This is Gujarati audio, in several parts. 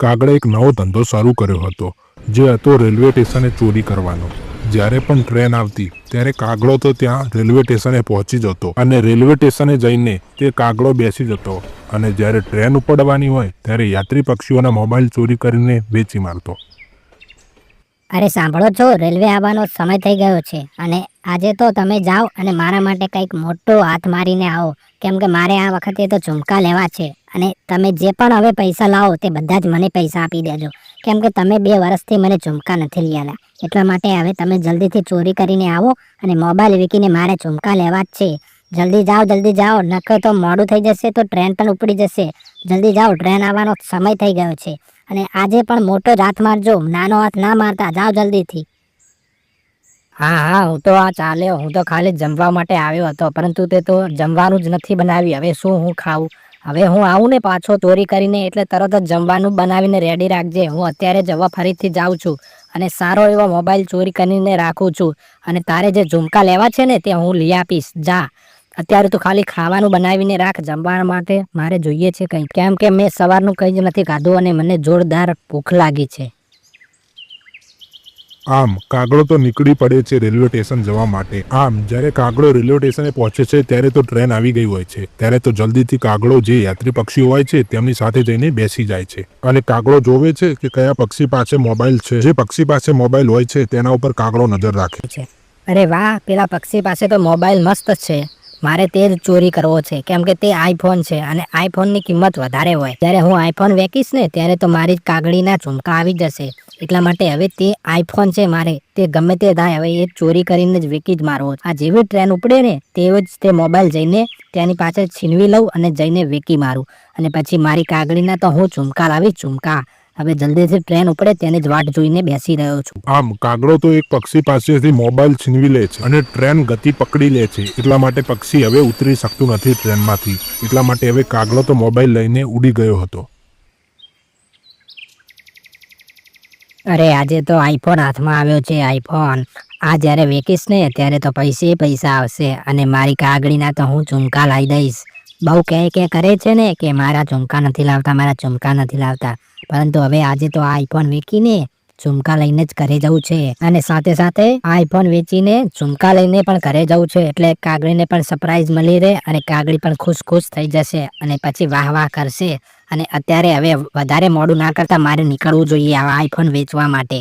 કાગળે એક નવો ધંધો શરૂ કર્યો હતો, જે હતો રેલવે સ્ટેશને ચોરી કરવાનો. જ્યારે પણ ટ્રેન આવતી, ત્યારે કાગડો તો ત્યાં રેલવે સ્ટેશને પહોંચી જતો અને રેલવે સ્ટેશને જઈને તે કાગડો બેસી જતો અને જ્યારે ટ્રેન ઉપડવાની હોય, ત્યારે યાત્રી પક્ષીઓના મોબાઈલ ચોરી કરીને વેચી મારતો. અરે સાંભળો છો, રેલવે આવવાનો સમય થઈ ગયો છે અને આજે તો તમે જાઓ અને મારા માટે કંઈક મોટો હાથ મારીને આવો. કેમ કે મારે આ વખતે તો ઝુમકા લેવા છે અને તમે જે પણ હવે પૈસા લાવો તે બધા જ મને પૈસા આપી દેજો. કેમ કે તમે બે વર્ષથી મને ઝુમકા નથી લેલા એટલા માટે હવે તમે જલ્દીથી ચોરી કરીને આવો અને મોબાઈલ વિકીને મારે ઝુમકા લેવા જ છે. જલ્દી જાઓ જલ્દી જાઓ, નકર તો મોડું થઈ જશે તો ટ્રેન પણ ઉપડી જશે. જલ્દી જાઓ, ટ્રેન આવવાનો સમય થઈ ગયો છે. અને આજે પણ મોટો જ હાથ મારજો. નાનો હાથ ના મારતા જાઓ જલ્દીથી. હા હા, હું તો આ ચાલ્યો હું તો ખાલી જમવા માટે આવ્યો હતો, પરંતુ તે તો જમવાનું જ નથી બનાવ્યું. હવે શું હું ખાવું? હવે હું આવું ને પાછો ચોરી કરીને એટલે તરત જ જમવાનું બનાવીને રેડી રાખજે. હું અત્યારે જવા ફરીથી જાઉં છું અને સારો એવો મોબાઈલ ચોરી કરીને રાખું છું. અને તારે જે ઝુમકા લેવા છે ને તે હું લઈ આપીશ. જા. અત્યારે તો ખાલી ખાવાનું બનાવીને રાખ જમવા માટે. મારે જોઈએ છે કંઈ. કેમ કે મેં સવારનું કંઈ જ નથી ખાધું અને મને જોરદાર ભૂખ લાગી છે. આમ કાગડો તો નીકળી પડે છે રેલવે સ્ટેશન જવા માટે. આમ જ્યારે કાગડો રેલવે સ્ટેશને પહોંચે છે ત્યારે તો ટ્રેન આવી ગઈ હોય છે. ત્યારે તો જલ્દીથી કાગડો જે યાત્રી પક્ષીઓ હોય છે તેમની સાથે જઈને બેસી જાય છે. અને કાગડો જોવે છે કે કયા પક્ષી પાસે મોબાઈલ છે. જે પક્ષી પાસે મોબાઈલ હોય છે તેના ઉપર કાગડો નજર રાખે. છે. અરે વાહ પેલા પક્ષી પાસે તો મોબાઈલ મસ્ત છે. મારે તે જ ચોરી કરવો છે. કેમ કે તે આઈફોન છે અને આઈફોનની કિંમત વધારે હોય. જ્યારે હું આઈફોન વેકીશ ને, ત્યારે તો મારી કાગળીના ઝુમકા આવી જશે. એટલા માટે હવે તે આઈફોન છે મારે. તે ગમે તે થાય, હવે એ ચોરી કરીને જ વેકી જ મારવો આ જેવી ટ્રેન ઉપડે ને, તેવો જ તે મોબાઈલ જઈને તેની પાછળ છીનવી લઉં અને જઈને વેકી મારું. અને પછી મારી કાગળીના તો હું ઝુમકા લાવી ઝુમકા. હવે જલ્દીથી ટ્રેન ઉપડે તેની જ વાટ જોઈને બેસી રહ્યો છું. આમ કાગડો તો એક પક્ષી પાસેથી મોબાઈલ છીનવી લે છે અને ટ્રેન ગતિ પકડી લે છે. એટલા માટે પક્ષી હવે ઉતરી શકતું નથી ટ્રેનમાંથી. એટલા માટે હવે કાગડો તો મોબાઈલ લઈને ઉડી ગયો હતો. અરે આજે તો આઈફોન હાથમાં આવ્યો છે આઈફોન આ જ્યારે વેકીશ ને ત્યારે તો પૈસે પૈસા આવશે અને મારી કાગડીના તો હું ઝુમકા લાવી દઈશ. બહુ કહે કે કરે છે ને કે મારા ઝુમકા નથી લાવતા, મારા ઝુમકા નથી લાવતા. પરંતુ હવે આજે તો આઈફોન વેચીને ઝુમકા લઈને જ ઘરે જવું છે અને સાથે સાથે આઈફોન વેચીને ઝુમકા લઈને પણ ઘરે જવું છે. એટલે કાગડીને પણ સરપ્રાઈઝ મળી રહે અને કાગડી પણ ખુશ ખુશ થઈ જશે અને પછી વાહ વાહ કરશે. અને અત્યારે હવે વધારે મોડું ના કરતા મારે નીકળવું જોઈએ આ આઈફોન વેચવા માટે.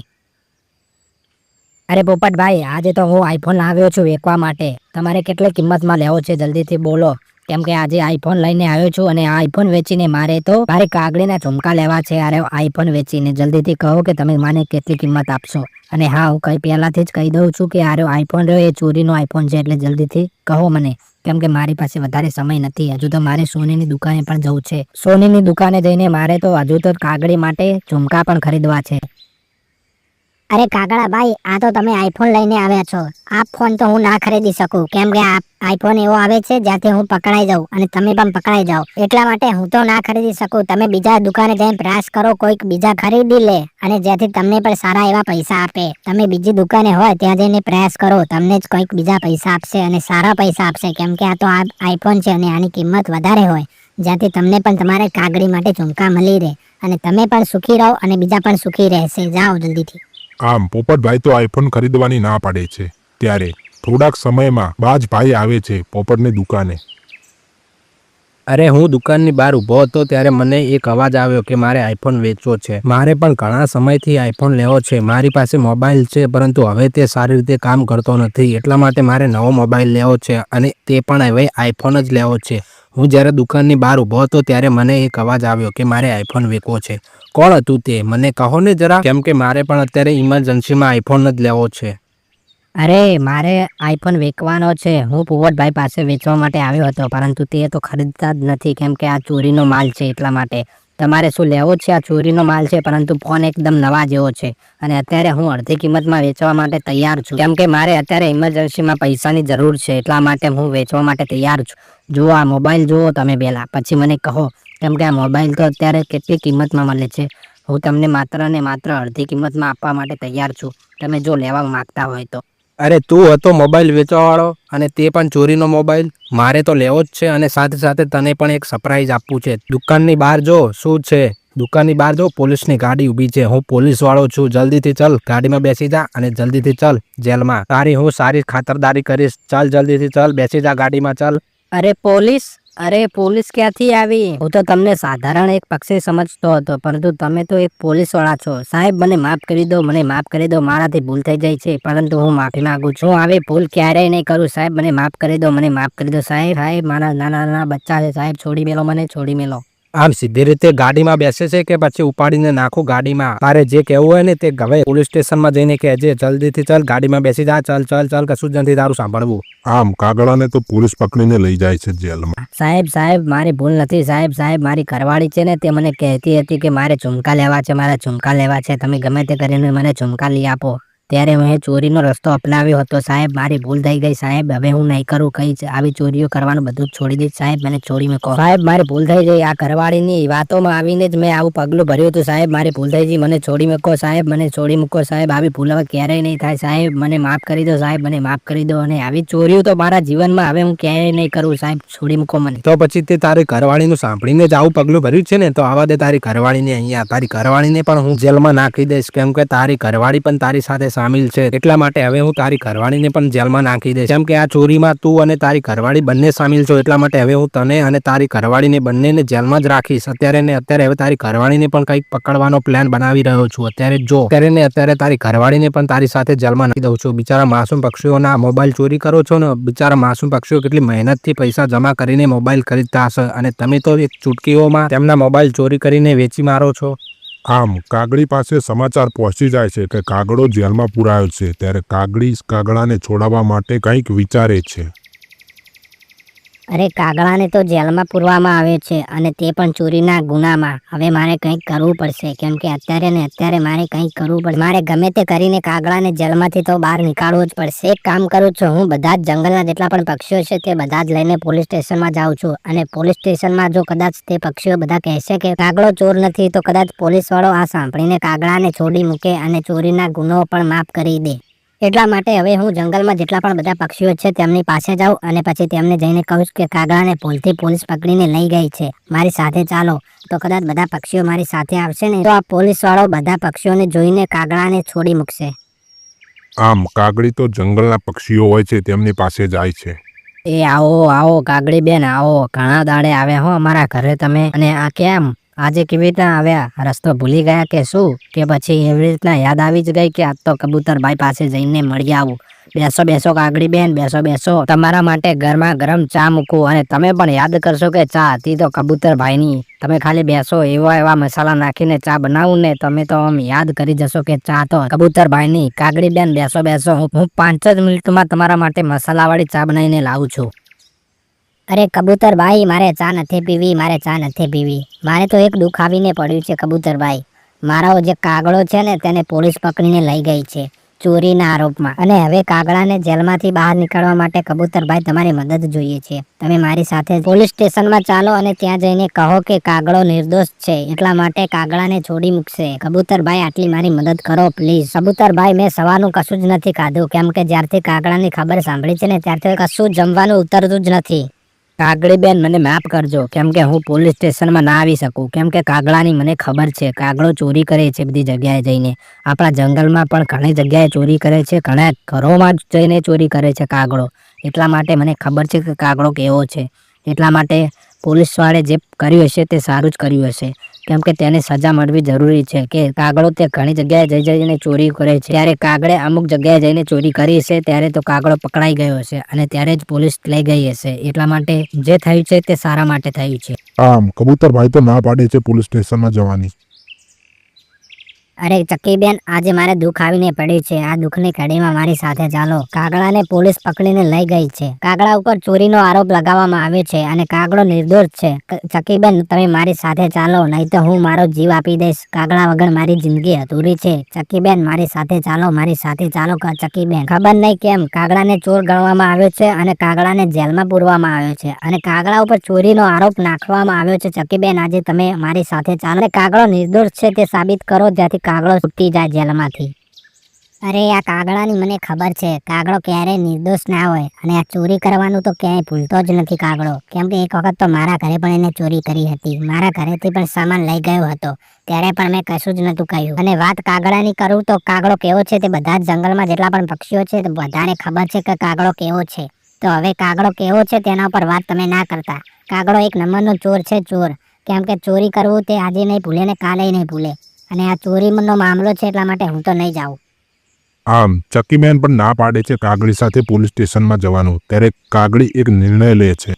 અરે પોપટભાઈ, આજે તો હું આઈફોન લાવ્યો છું વેચવા માટે. તમારે કેટલી કિંમતમાં લેવો છે? જલ્દીથી બોલો. કેમ કે આજે આઈફોન લઈને આવ્યો છું અને આ આઈફોન વેચીને મારે તો મારે કાગડીના ઝુમકા લેવા છે. અરે આઈફોન વેચીને જલ્દીથી કહો કે તમે મને કેટલી કિંમત આપશો? અને હા, હું કઈ પહેલાથી જ કહી દઉં છું કે આરો આઈફોન રહ્યો, એ ચોરીનો આઈફોન છે, એટલે જલ્દીથી કહો મને. કેમ કે મારી પાસે વધારે સમય નથી. હજુ તો મારે સોનીની દુકાને પણ જવું છે. સોનીની દુકાને જઈને મારે તો હજુ તો કાગડી માટે ઝુમકા પણ ખરીદવા છે. અરે કાગડા ભાઈ, આ તો તમે આઈફોન લઈને આવ્યા છો. આ ફોન તો હું ના ખરીદી શકું. કેમ કે આ આઈફોન એવો આવે છે જ્યાંથી હું પકડાઈ જાઉં અને તમે પણ પકડાઈ જાઓ. એટલા માટે હું તો ના ખરીદી શકું. તમે બીજા દુકાને જઈને પ્રયાસ કરો, કોઈક બીજા ખરીદી લે અને જેથી તમને પણ સારા એવા પૈસા આપે. તમે બીજી દુકાને હોય ત્યાં જઈને પ્રયાસ કરો, તમને જ કોઈક બીજા પૈસા આપશે અને સારા પૈસા આપશે. કેમ કે આ તો આ આઈફોન છે અને આની કિંમત વધારે હોય, જ્યાંથી તમને પણ તમારે કાગડી માટે ઝુમકા મળી રહે અને તમે પણ સુખી રહો અને બીજા પણ સુખી રહેશે. જાઓ જલ્દીથી. આમ પોપટભાઈ તો આઈફોન ખરીદવાની ના પાડે છે. ત્યારે થોડાક સમયમાં બાજભાઈ આવે છે પોપટની દુકાને. અરે હું દુકાનની બહાર ઊભો હતો ત્યારે મને એક અવાજ આવ્યો કે મારે આઈફોન વેચવો છે. મારે પણ ઘણા સમયથી આઈફોન લેવો છે. મારી પાસે મોબાઈલ છે, પરંતુ હવે તે સારી રીતે કામ કરતો નથી. એટલા માટે મારે નવો મોબાઈલ લેવો છે અને તે પણ હવે આઈફોન જ લેવો છે. હું જ્યારે દુકાનની બહાર ઊભો હતો ત્યારે મને એક અવાજ આવ્યો કે મારે આઈફોન વેચવો છે. કોણ હતું તે? મને કહો ને જરા. કેમ કે મારે પણ અત્યારે ઇમરજન્સીમાં આઈફોન જ લેવો છે. અરે, મારે આઈફોન વેચવાનો છે. હું પુવટભાઈ પાસે વેચવા માટે આવ્યો હતો, પરંતુ તે તો ખરીદતા જ નથી, કેમ કે આ ચોરીનો માલ છે એટલા માટે. તમારે શું લેવો છે? આ ચોરીનો માલ છે, પરંતુ ફોન એકદમ નવા જેવો છે. અને અત્યારે હું અડધી કિંમતમાં વેચવા માટે તૈયાર છું. કેમ કે મારે અત્યારે ઇમરજન્સીમાં પૈસાની જરૂર છે, એટલા માટે હું વેચવા માટે તૈયાર છું. જુઓ, આ મોબાઈલ જુઓ તમે પહેલાં. પછી મને કહો, કેમ કે આ મોબાઈલ તો અત્યારે કેટલી કિંમતમાં મળે છે? હું તમને માત્ર ને માત્ર અડધી કિંમતમાં આપવા માટે તૈયાર છું. તમે જો લેવા માગતા હોય તો. અરે તું હતો મોબાઈલ વેચવાવાળો અને તે પણ ચોરીનો મોબાઈલ. મારે તો લેવો જ છે અને સાથે સાથે તને પણ એક સરપ્રાઈઝ આપવું છે. દુકાનની બહાર જો, શું છે? દુકાનની બહાર જો, પોલીસની ગાડી ઊભી છે. હું પોલીસવાળો છું. જલ્દીથી ચલ, ગાડીમાં બેસી જા અને જલ્દીથી ચલ જેલમાં. તારી હું સારી ખાતરદારી કરીશ. ચાલ, જલ્દીથી ચલ, બેસી જા ગાડીમાં, ચાલ. અરે પોલીસ અરે, પોલીસ ક્યાંથી આવી? હું તો તમને સાધારણ એક પક્ષી સમજતો હતો, પરંતુ તમે તો એક પોલીસવાળા છો. સાહેબ, મને માફ કરી દો, મને માફ કરી દો, મારાથી ભૂલ થઈ જાય છે, પરંતુ હું માફી માંગુ છું. આવી ભૂલ ક્યારેય નહીં કરું, સાહેબ, મને માફ કરી દો, મને માફ કરી દો. સાહેબ સાહેબ મારા નાના નાના બચ્ચા છે, સાહેબ, છોડી મેલો મને, છોડી મેલો. આમ સીધી રીતે ગાડીમાં બેસે છે કે પછી ઉપાડીને નાખું ગાડીમાં? તારે જે કહેવું હોય ને તે હવે પોલીસ સ્ટેશનમાં જઈને કહેજે જલ્દીથી ચાલ ગાડીમાં બેસી જા ચાલ ચાલ ચાલ કશું જ નથી તારું સાંભળવું. આમ કાગડાને તો પોલીસ પકડીને લઈ જાય છે જેલમાં. સાહેબ સાહેબ મારી ભૂલ નથી સાહેબ સાહેબ મારી ઘરવાળી છે ને તે મને કહેતી હતી કે મારે ઝુમકા લેવા છે મારે ઝુમકા લેવા છે તમે ગમે તે કરીને મને ઝુમકા લઈ આપો. ત્યારે મેં ચોરીનો રસ્તો અપનાવ્યો હતો. સાહેબ, મારી ભૂલ થઈ ગઈ સાહેબ. હવે હું નહીં કરું કઈ આવી ચોરીઓ કરવાનું બધું છોડી દઈશ. સાહેબ, મને છોડી મૂકો. સાહેબ, મારી ભૂલ થઈ ગઈ. આ ઘરવાળીની વાતોમાં આવીને જ મેં આવું પગલું ભર્યું હતું. સાહેબ, મારી ભૂલ થઈ ગઈ. મને છોડી મૂકો. સાહેબ, મને છોડી મૂકો. સાહેબ, આવી ભૂલ હવે ક્યારેય નહીં થાય. સાહેબ, મને માફ કરી દો. સાહેબ, મને માફ કરી દો. અને આવી ચોરીઓ તો મારા જીવનમાં હવે હું ક્યારેય નહીં કરું. સાહેબ, છોડી મૂકો મને. તો પછી તે તારી ઘરવાળીનું સાંભળીને જ આવું પગલું ભર્યું છે ને? તો આવા દે તારી ઘરવાળીને અહીંયા. તારી ઘરવાળીને પણ હું જેલમાં નાખી દઈશ. કેમ કે તારી ઘરવાળી પણ તારી સાથે સામેલ છે. એટલા માટે હવે હું તારી ઘરવાળીને પણ જેલમાં નાખી દઈશ. કેમ કે આ ચોરીમાં તું અને તારી ઘરવાળી બંને સામેલ છો, એટલા માટે હવે હું તને અને તારી ઘરવાળીને બંનેને જેલમાં જ રાખીશ. અત્યારે ને અત્યારે હવે તારી ઘરવાળીને પણ કંઈક પકડવાનો પ્લાન બનાવી રહ્યો છું. અત્યારે જો, અત્યારે ને અત્યારે તારી ઘરવાળીને પણ તારી સાથે જેલમાં નાખી દઉં છું. બિચારા માસૂમ પક્ષીઓના મોબાઈલ ચોરી કરો છો ને, બિચારા માસૂમ પક્ષીઓ કેટલી મહેનતથી પૈસા જમા કરીને મોબાઈલ ખરીદતા હશે અને તમે તો એક ચૂટકીઓમાં તેમના મોબાઈલ ચોરી કરીને વેચી મારો છો. આમ કાગડી પાસે સમાચાર પહોંચી જાય છે કે કાગડો જેલમાં પુરાયો છે, ત્યારે કાગડી કાગડાને છોડાવવા માટે કંઈક વિચારે છે. અરે કાગડાને તો જેલમાં પૂરવામાં આવ્યો છે અને તે પણ ચોરીના ગુનામાં. હવે મારે કંઈક કરવું પડશે, કેમ કે અત્યારે ને અત્યારે મારે કંઈક કરવું પડશે. મારે ગમે તે કરીને કાગડાને જેલમાંથી તો બહાર નીકાળવો જ પડશે. એક કામ કરું છું, હું બધા જ જંગલના જેટલા પણ પક્ષીઓ છે તે બધા જ લઈને પોલીસ સ્ટેશનમાં જાઉં છું. અને પોલીસ સ્ટેશનમાં જો કદાચ તે પક્ષીઓ બધા કહેશે કે કાગડો ચોર નથી, તો કદાચ પોલીસ વાળો આ સાંભળીને કાગડાને છોડી મૂકે અને ચોરીના ગુનો પણ માફ કરી દે. એટલા માટે હવે હું જંગલમાં જેટલા પણ બધા પક્ષીઓ છે તેમની પાસે જાઉં અને પછી તેમને જઈને કહું કે કાગડાને ભૂલથી પોલીસ પકડીને લઈ ગઈ છે. મારી સાથે ચાલો. તો કદાચ બધા પક્ષીઓ મારી સાથે આવશે ને તો આ પોલીસ વાળો બધા પક્ષીઓને જોઈને કાગડાને છોડી મૂકશે. આમ કાગડી તો જંગલના પક્ષીઓ હોય છે તેમની પાસે જાય છે. એ આવો આવો કાગડી બેન આવો. ઘણા દાડે આવે હો અમારા ઘરે તમે. અને આ કેમ? આજે કેવી રીતના આવ્યા? રસ્તો ભૂલી ગયા કે શું? કે પછી એવી રીતના યાદ આવી જ ગઈ કે આજ તો કબૂતરભાઈ પાસે જઈને મળી આવું. બેસો બેસો કાગડી બેન, બેસો બેસો. તમારા માટે ગરમા ગરમ ચા મૂકું અને તમે પણ યાદ કરશો કે ચા હતી તો કબૂતરભાઈની તમે ખાલી બેસો, એવા એવા મસાલા નાખીને ચા બનાવું ને તમે તો આમ યાદ કરી જશો કે ચા તો કબૂતરભાઈની કાગડી બેન, બેસો બેસો. હું પાંચ જ મિનિટમાં તમારા માટે મસાલાવાળી ચા બનાવીને લાવું છું. અરે કબૂતરભાઈ મારે ચા નથી પીવી, મારે ચા નથી પીવી. મારે તો એક દુઃખ આવીને પડ્યું છે કબૂતરભાઈ મારો જે કાગડો છે ને, તેને પોલીસ પકડીને લઈ ગઈ છે ચોરીના આરોપમાં. અને હવે કાગડાને જેલમાંથી બહાર નીકળવા માટે કબૂતરભાઈ તમારી મદદ જોઈએ છે. તમે મારી સાથે પોલીસ સ્ટેશનમાં ચાલો અને ત્યાં જઈને કહો કે કાગડો નિર્દોષ છે, એટલા માટે કાગડાને છોડી મૂકશે. કબૂતરભાઈ આટલી મારી મદદ કરો, પ્લીઝ. કબૂતરભાઈ મેં સવારનું કશું જ નથી ખાધું. કેમ કે જ્યારથી કાગડાની ખબર સાંભળી છે ને, ત્યારથી કશું જમવાનું ઉતરતું જ નથી. કાગડી બેન મને માફ કરજો. કેમ કે હું પોલીસ સ્ટેશનમાં ના આવી શકું. કેમ કે કાગડાની મને ખબર છે કાગડો ચોરી કરે છે બધી જગ્યાએ જઈને. આપણા જંગલમાં પણ ઘણી જગ્યાએ ચોરી કરે છે, ઘણા ઘરોમાં જઈને ચોરી કરે છે કાગડો એટલા માટે મને ખબર છે કે કાગડો કેવો છે. એટલા માટે પોલીસવાળે જે કર્યું હશે તે સારું જ કર્યું હશે. કેમ કે તેને સજા મળવી જરૂરી છે કે કાગડો તે ઘણી જગ્યાએ જઈ જઈને ચોરી કરે છે. ત્યારે કાગડે અમુક જગ્યાએ જઈને ચોરી કરી છે, ત્યારે તો કાગડો પકડાઈ ગયો છે અને ત્યારે જ પોલીસ લઈ ગઈ હશે. એટલા માટે જે થયું છે તે સારા માટે થયું છે. આમ કબૂતરભાઈ તો ના પાડે છે પોલીસ સ્ટેશનમાં જવાની. અરે ચક્કીબેન, આજે મારે દુઃખ આવીને પડ્યું છે. આ દુઃખની કડીમાં મારી સાથે ચાલો. કાગડાને પોલીસ પકડીને લઈ ગઈ છે. કાગડા ઉપર ચોરીનો આરોપ લગાવવામાં આવ્યો છે અને કાગડો નિર્દોષ છે. ચક્કીબેન, તમે મારી સાથે ચાલો, નહીં તો હું મારો જીવ આપી દઈશ. કાગડા વગર મારી જિંદગી અધૂરી છે. ચક્કીબેન, મારી સાથે ચાલો, મારી સાથે ચાલો ચક્કીબેન. ખબર નહીં કેમ, કાગડાને ચોર ગણવામાં આવ્યો છે અને કાગડાને જેલમાં પૂરવામાં આવ્યો છે. અને કાગડા ઉપર ચોરીનો આરોપ નાખવામાં આવ્યો છે. ચક્કીબેન, આજે તમે મારી સાથે ચાલો. કાગડો નિર્દોષ છે તે સાબિત કરો, જ્યાંથી કાગડો છૂટી જાય જેલમાંથી. અરે, આ કાગડાની મને ખબર છે. કાગડો ક્યારેય નિર્દોષ ના હોય અને આ ચોરી કરવાનું તો ક્યાંય ભૂલતો જ નથી કાગડો કેમ કે એક વખત તો મારા ઘરે પણ એને ચોરી કરી હતી. મારા ઘરેથી પણ સામાન લઈ ગયો હતો. ત્યારે પણ મેં કશું જ નહોતું કહ્યું. અને વાત કાગડાની કરું તો કાગડો કેવો છે તે બધા જ જંગલમાં જેટલા પણ પક્ષીઓ છે તે બધાને ખબર છે કે કાગડો કેવો છે. તો હવે કાગડો કેવો છે તેના ઉપર વાત તમે ના કરતા. કાગડો એક નંબરનો ચોર છે ચોર. કેમ કે ચોરી કરવું તે આજે નહીં ભૂલે ને કાલે નહીં ભૂલે. અને આ ચોરીનો મામલો છે એટલા માટે હું તો નહીં જાઉં. આમ ચક્કીબેન પણ ના પાડે છે કાગડી સાથે પોલીસ સ્ટેશનમાં જવાનું. ત્યારે કાગડી એક નિર્ણય લે છે.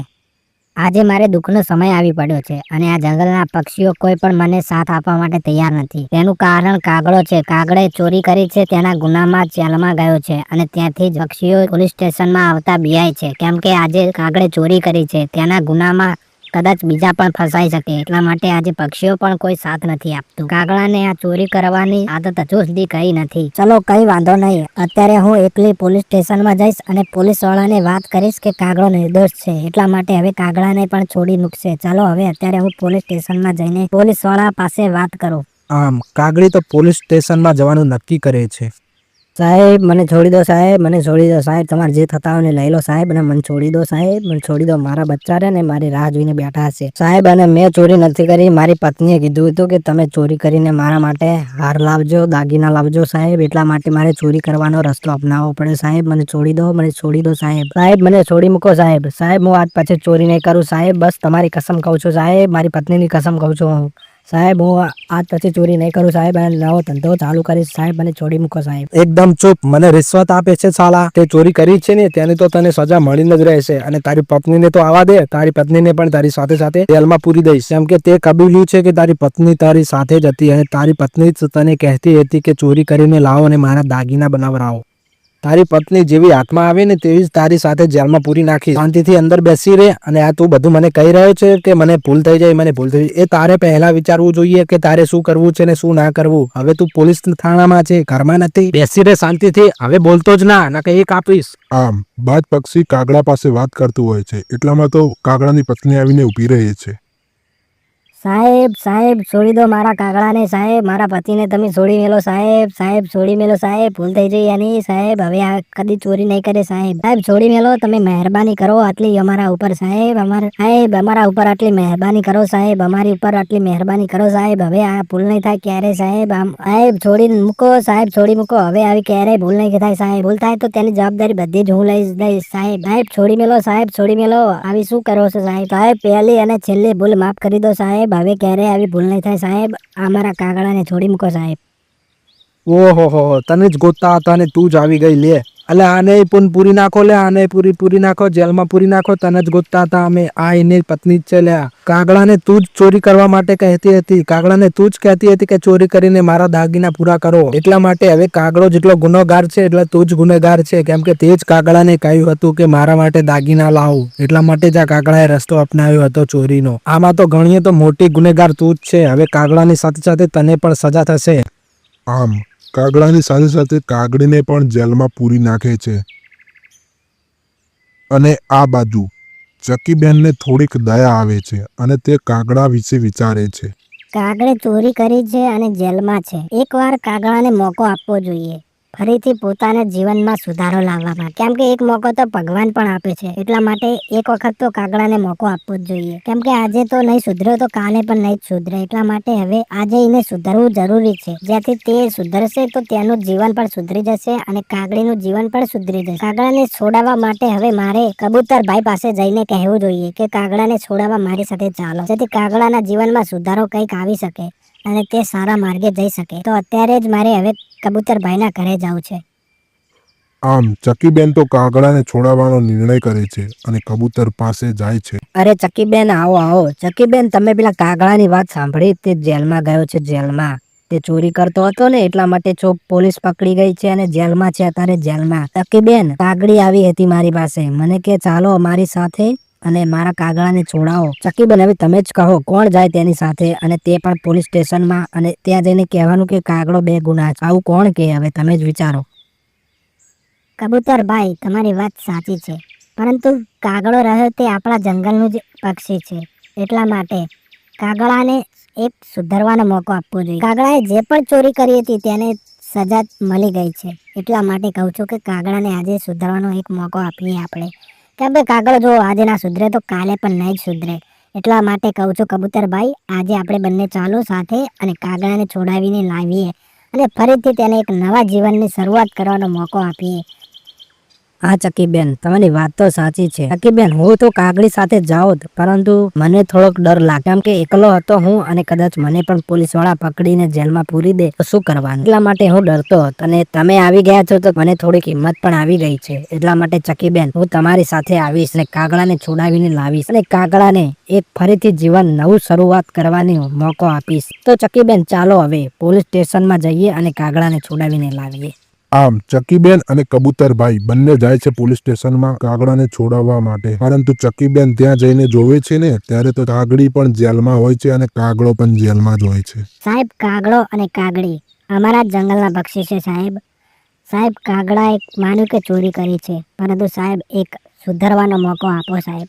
આજે મારે દુઃખનો સમય આવી પડ્યો છે અને આ જંગલના પક્ષીઓ કોઈ પણ મને સાથ આપવા માટે તૈયાર નથી. તેનું કારણ કાગડો છે. કાગડે ચોરી કરી છે તેના ગુનામાં જેલમાં ગયો છે અને ત્યાંથી જ પક્ષીઓ પોલીસ સ્ટેશનમાં આવતા બિયાય છે. કેમ કે આજે કાગડે ચોરી કરી છે તેના ગુનામાં કદાચ બીજા પણ ફસાઈ શકે. એટલા માટે આજે પક્ષીઓ પણ કોઈ સાથ નથી આપતું. કાગડાને આ ચોરી કરવાની આદત હજુ સુધી કઈ નથી. ચલો, કઈ વાંધો નહીં. અત્યારે હું એકલી પોલીસ સ્ટેશનમાં જઈશ અને પોલીસ વાળાને વાત કરીશ કે કાગડો નિર્દોષ છે. એટલા માટે હવે કાગડાને પણ છોડી મૂકશે. ચાલો, હવે અત્યારે હું પોલીસ સ્ટેશનમાં જઈને પોલીસવાળા પાસે વાત કરું. આમ, કાગડી તો પોલીસ સ્ટેશનમાં જવાનું નક્કી કરે છે. સાહેબ, મને છોડી દો સાહેબ, મને છોડી દો સાહેબ. તમારે જે થતા હોય લઈ લો સાહેબ અને મને છોડી દો સાહેબ. મને છોડી દો, મારા બચ્ચા રે ને, મારી રાહ જોઈને બેઠા છે સાહેબ, અને મેં ચોરી નથી કરી. મારી પત્નીએ કીધું હતું કે તમે ચોરી કરીને મારા માટે હાર લાવજો, દાગીના લાવજો સાહેબ. એટલા માટે મારે ચોરી કરવાનો રસ્તો અપનાવવો પડે સાહેબ. મને છોડી દો, મને છોડી દો સાહેબ. સાહેબ, મને છોડી મૂકો સાહેબ. સાહેબ, હું આજ પછી ચોરી નહીં કરું સાહેબ. બસ, તમારી કસમ કહું છું સાહેબ. મારી પત્નીની કસમ કહું છું હું. સાહેબ, હું પછી ચોરી નહીં કરું સાહેબ, અને નવો ધંધો ચાલુ કરીશ. સાહેબ, મને છોડી મૂકો સાહેબ. એકદમ ચૂપ. મને રિશ્વત આપે છે સાલા. તે ચોરી કરી છે ને, તેની તો તને સજા મળીને જ રહેશે. અને તારી પત્નીને તો આવા દે. તારી પત્નીને પણ તારી સાથે સાથે જેલમાં પૂરી દઈશ. કેમ કે તે કબૂલ્યું છે કે તારી પત્ની તારી સાથે જ હતી અને તારી પત્ની તને કહેતી હતી કે ચોરી કરીને લાવો અને મારા દાગીના બનાવરાવો. તારી પત્ની જેવી હાથમાં આવે ને તેવી જ તારી સાથે જેલમાં પૂરી નાખી. શાંતિથી અંદર બેસી રહે અને આ તું બધું મને કહી રહ્યો છે કે મને ભૂલ થઈ જાય, મને ભૂલ થઈ જાય. એ તારે પહેલા વિચારવું જોઈએ કે તારે શું કરવું છે ને શું ના કરવું. હવે તું પોલીસ થાણામાં છે, ઘરમાં નથી. બેસી રહે શાંતિથી. હવે બોલતો જ ના ના એક આપીશ. આમ બાદ પક્ષી કાગડા પાસે વાત કરતું હોય છે. એટલામાં તો કાગડાની પત્ની આવીને ઊભી રહે છે. સાહેબ સાહેબ, છોડી દો મારા કાગડાને સાહેબ, મારા પતિને તમે છોડી મેલો, સાહેબ સાહેબ, છોડી મેલો, સાહેબ, ભૂલ થઈ જઈ એની સાહેબ, હવે આ કદી ચોરી નહીં કરે, સાહેબ. સાહેબ, છોડી મેલો, તમે મહેરબાની કરો આટલી અમારા ઉપર, સાહેબ, અમાર, સાહેબ, અમારા ઉપર આટલી મહેરબાની કરો, સાહેબ, અમારી ઉપર આટલી મહેરબાની કરો, સાહેબ, હવે આ ભૂલ નહીં થાય ક્યારે, સાહેબ, આમ, સાહેબ છોડી મૂકો, સાહેબ, છોડી મૂકો, હવે આવી ક્યારેય ભૂલ નહીં થાય, સાહેબ. ભૂલ થાય તો તેની જવાબદારી બધી જ હું લઈશ દઈશ સાહેબ સાહેબ, છોડી મેલો, સાહેબ, છોડી મેલો. આવી શું કરો છો, સાહેબ? સાહેબ, પહેલી અને છેલ્લી ભૂલ માફ કરી દો, સાહેબ. હવે ક્યારેય આવી ભૂલ નહીં થાય સાહેબ? અમારા કાગડાને છોડી મૂકો સાહેબ. ઓહો હો તને જ ગોતતા હતા અને તું જ આવી ગઈ લે. એટલે આને પણ પૂરી નાખો, લે આને પૂરી પૂરી નાખો, જેલમાં પૂરી નાખો, તને જ ગોતતા હતા અમે. આ એની પત્ની જ છે, લે કાગડાને તું જ ચોરી કરવા માટે કહેતી હતી. કાગડાને તું જ કહેતી હતી કે ચોરી કરીને મારા દાગીના પૂરા કરો. એટલા માટે હવે કાગડો જેટલો ગુનેગાર છે, એટલે તું જ ગુનેગાર છે. કેમ કે તે જ કાગડાને કહ્યું હતું કે મારા માટે દાગીના લાવ. એટલા માટે જ આ કાગડાએ રસ્તો અપનાવ્યો હતો ચોરીનો. આમાં તો ગણીએ તો મોટી ગુનેગાર તું જ છે. હવે કાગડાની સાથે સાથે તને પણ સજા થશે. આમ. કાગડાની સાથે સાથે કાગડીને પણ જેલમાં પૂરી નાખે છે. અને આ બાજુ ચકીબેનને થોડીક દયા આવે છે અને તે કાગડા વિશે વિચારે છે. કાગડે ચોરી કરી છે અને જેલમાં છે. એકવાર કાગડાને મોકો આપવો જોઈએ. ફરીથી પોતાના જીવનમાં સુધારો લાવવામાં કેમ કે એક મોકો તો ભગવાન પણ આપે છે. એટલા માટે એક વખત તો કાગડાને મોકો આપવો જ જોઈએ. કેમ કે આજે તો નહીં સુધર્યો તો કાલે પણ નહીં સુધરે. એટલા માટે હવે આજે એને સુધરવું જરૂરી છે. જેથી તે સુધરશે તો તેનું જીવન પણ સુધરી જશે અને કાગડીનું જીવન પણ સુધરી જશે. કાગડાને છોડાવવા માટે હવે મારે કબૂતર ભાઈ પાસે જઈને કહેવું જોઈએ કે કાગડાને છોડાવવા મારી સાથે ચાલો. જેથી કાગડાના જીવનમાં સુધારો કંઈક આવી શકે. અને તે સારા માર્ગે જઈ શકે. તો અત્યારે જ મારે હવે કબૂતરભાઈના ઘરે જવું છે. આમ ચકીબેન તો કાગડાને છોડાવવાનો નિર્ણય કરે છે અને કબૂતર પાસે જાય છે. અરે ચકીબેન આવો આવો. ચકીબેન તમે પેલા કાગડાની વાત સાંભળી. તે જેલમાં ગયો છે જેલમાં. તે ચોરી કરતો હતો ને એટલા માટે છો પોલીસ પકડી ગઈ છે અને જેલમાં છે અત્યારે જેલમાં. ચકીબેન કાગડી આવી હતી મારી પાસે. મને કે ચાલો મારી સાથે અને મારા કાગડાને છોડાવો ચકીબેન હવે તમે જ કહો, કોણ જાય તેની સાથે અને તે પણ પોલીસ સ્ટેશનમાં અને ત્યાં જઈને કહેવાનું કે કાગડો બે ગુના છે. આવું કોણ કહે? હવે તમે જ વિચારો. કબૂતર ભાઈ, તમારી વાત સાચી છે. પરંતુ કાગડો રહ્યો તે આપણા જંગલનું જ પક્ષી છે. એટલા માટે કાગડાને એક સુધરવાનો મોકો આપવો જોઈએ. કાગડાએ જે પણ ચોરી કરી હતી તેને સજા મળી ગઈ છે. એટલા માટે કહું છું કે કાગડાને આજે સુધરવાનો એક મોકો આપીએ આપણે. કે કાગળ જો આજે ના સુધરે તો કાલે પણ નહીં સુધરે. એટલા માટે કહું છું કબૂતરભાઈ, આજે આપણે બંને ચાલો સાથે અને કાગડાને છોડાવીને લાવીએ અને ફરીથી તેને એક નવા જીવનની શરૂઆત કરવાનો મોકો આપીએ. હા, ચકીબેન, તમારી વાત તો સાચી છે. ચકીબેન, હું તો કાગડી સાથે જાઉં પરંતુ મને થોડોક ડર લાગે. કેમ કે એકલો હતો હું અને કદાચ મને પણ પોલીસવાળા પકડીને જેલમાં પૂરી દે, તો શું કરવાનું? એટલા માટે હું ડરતો હતો. અને તમે આવી ગયા છો તો મને થોડીક હિંમત પણ આવી ગઈ છે. એટલા માટે ચકીબેન, હું તમારી સાથે આવીશ અને કાગડાને છોડાવીને લાવીશ. અને કાગડાને એક ફરીથી જીવન નવું શરૂઆત કરવાની મોકો આપીશ. તો ચકીબેન, ચાલો હવે પોલીસ સ્ટેશનમાં જઈએ અને કાગડાને છોડાવીને લાવીએ. આમ ચકીબેન અને કબૂતરભાઈ બંને જાય છે પોલીસ સ્ટેશનમાં કાગડાને છોડાવવા માટે. પરંતુ ચકીબેન ત્યાં જઈને જોવે છે ને, ત્યારે તો કાગડી પણ જેલમાં હોય છે અને કાગડો પણ જેલમાં જ હોય છે. સાહેબ, કાગડો અને કાગડી અમારા જંગલના પક્ષી છે સાહેબ. સાહેબ, કાગડા એક માન્યું કે ચોરી કરી છે, પરંતુ સાહેબ એક સુધરવાનો મોકો આપો સાહેબ.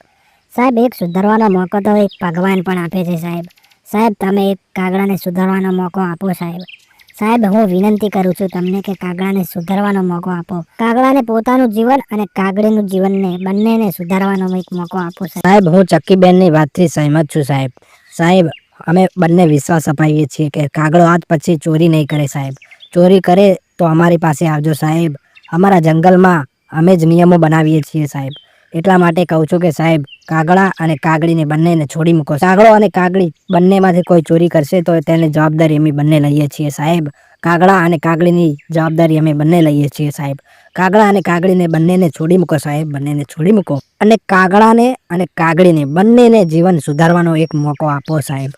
સાહેબ, એક સુધરવાનો મોકો તો એક ભગવાન પણ આપે છે સાહેબ. સાહેબ, તમે એક કાગડાને સુધારવાનો મોકો આપો સાહેબ. સાહેબ, હું વિનંતી કરું છું તમને કે કાગડાને સુધારવાનો મોકો આપો. કાગડાને પોતાનું જીવન અને કાગડીનું જીવનને બંનેને સુધારવાનો એક મોકો આપો, સાહેબ. હું ચક્કીબેનની વાતથી સહેમત છું, સાહેબ. સાહેબ, અમે બંને વિશ્વાસ અપાવીએ છીએ કે કાગડો આજ પછી ચોરી નહીં કરે, સાહેબ. ચોરી કરે તો અમારી પાસે આવજો, સાહેબ. અમારા જંગલમાં અમે જ નિયમો બનાવીએ છીએ, સાહેબ. એટલા માટે કહું છું કે સાહેબ કાગડા અને કાગડીને બંનેને છોડી મૂકો. કાગડો અને કાગડી બંનેમાંથી કોઈ ચોરી કરશે તો તેની જવાબદારી અમે બંને લઈએ છીએ, સાહેબ. કાગડા અને કાગડીની જવાબદારી અમે બંને લઈએ છીએ, સાહેબ. કાગડા અને કાગડીને બંનેને છોડી મૂકો, સાહેબ. બંનેને છોડી મૂકો. અને કાગડાને અને કાગડીને બંનેને જીવન સુધારવાનો એક મોકો આપો, સાહેબ.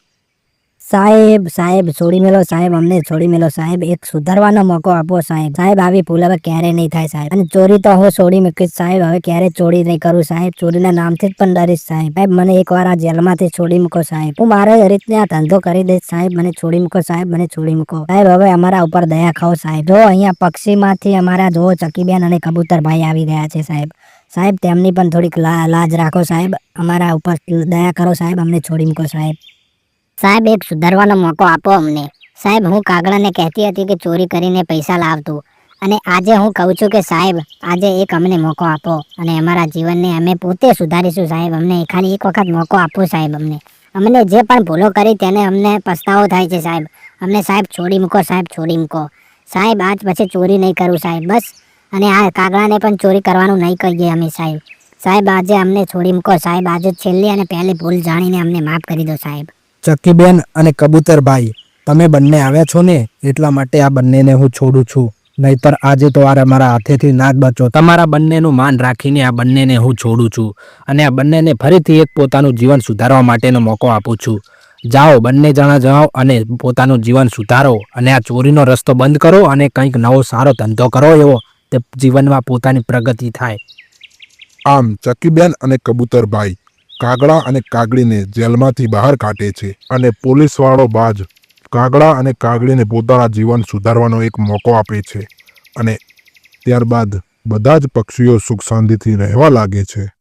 સાહેબ સાહેબ, છોડી મેલો સાહેબ, અમને છોડી મેલો સાહેબ, એક સુધારવાનો મોકો આપો સાહેબ. સાહેબ, આવી ભૂલ હવે ક્યારે નહીં થાય સાહેબ. અને ચોરી તો હું છોડી મૂકીશ સાહેબ, હવે ક્યારે ચોરી નહીં કરું સાહેબ? ચોરીના નામથી જ પણ ડરીશ સાહેબ. સાહેબ, મને એકવાર આ જેલમાંથી છોડી મૂકો સાહેબ. હું મારે રીતને આ ધંધો કરી દઈશ સાહેબ. મને છોડી મૂકો સાહેબ, મને છોડી મૂકો. સાહેબ, હવે અમારા ઉપર દયા ખાઓ સાહેબ. જો અહીંયા પક્ષીમાંથી અમારા જો ચકીબેન અને કબૂતરભાઈ આવી રહ્યા છે સાહેબ. સાહેબ, તેમની પણ થોડીક લાજ રાખો સાહેબ. અમારા ઉપર દયા કરો સાહેબ, અમને છોડી મૂકો સાહેબ. સાહેબ, એક સુધારવાનો મોકો આપો અમને. સાહેબ, હું કાગડાને કહેતી હતી કે ચોરી કરીને પૈસા લાવતું. અને આજે હું કહું છું કે સાહેબ, આજે એક અમને મોકો આપો અને અમારા જીવનને અમે પોતે સુધારીશું. સાહેબ, અમને ખાલી એક વખત મોકો આપો સાહેબ અમને. અમને જે પણ ભૂલો કરી તેને અમને પસ્તાવો થાય છે સાહેબ. અમને સાહેબ, છોડી મૂકો, સાહેબ, છોડી મૂકો. સાહેબ, આજ પછી ચોરી નહીં કરું સાહેબ, બસ. અને આ કાગડાને પણ ચોરી કરવાનું નહીં કહીએ અમે સાહેબ. સાહેબ, આજે અમને છોડી મૂકો. સાહેબ, આજે છેલ્લી અને પહેલી ભૂલ જાણીને અમને માફ કરી દો સાહેબ. ચક્કીબેન અને કબૂતરભાઈ, તમે બંને આવ્યા છો ને, એટલા માટે આ બંનેને હું છોડું છું. નહીતર આજે તો આ મારા હાથેથી ના જ બચો. તમારા બંનેનું માન રાખીને આ બંનેને હું છોડું છું અને આ બંનેને ફરીથી એક પોતાનું જીવન સુધારવા માટેનો મોકો આપું છું. જાઓ, બંને જણા જાઓ અને પોતાનું જીવન સુધારો અને આ ચોરીનો રસ્તો બંધ કરો અને કંઈક નવો સારો ધંધો કરો એવો તે જીવનમાં પોતાની પ્રગતિ થાય. આમ ચકીબેન અને કબૂતરભાઈ કાગડા અને કાગડીને જેલમાંથી બહાર કાઢે છે અને પોલીસવાળો બાજ કાગડા અને કાગડીને પોતાના જીવન સુધારવાનો એક મોકો આપે છે અને ત્યારબાદ બધા જ પક્ષીઓ સુખ શાંતિથી રહેવા લાગે છે.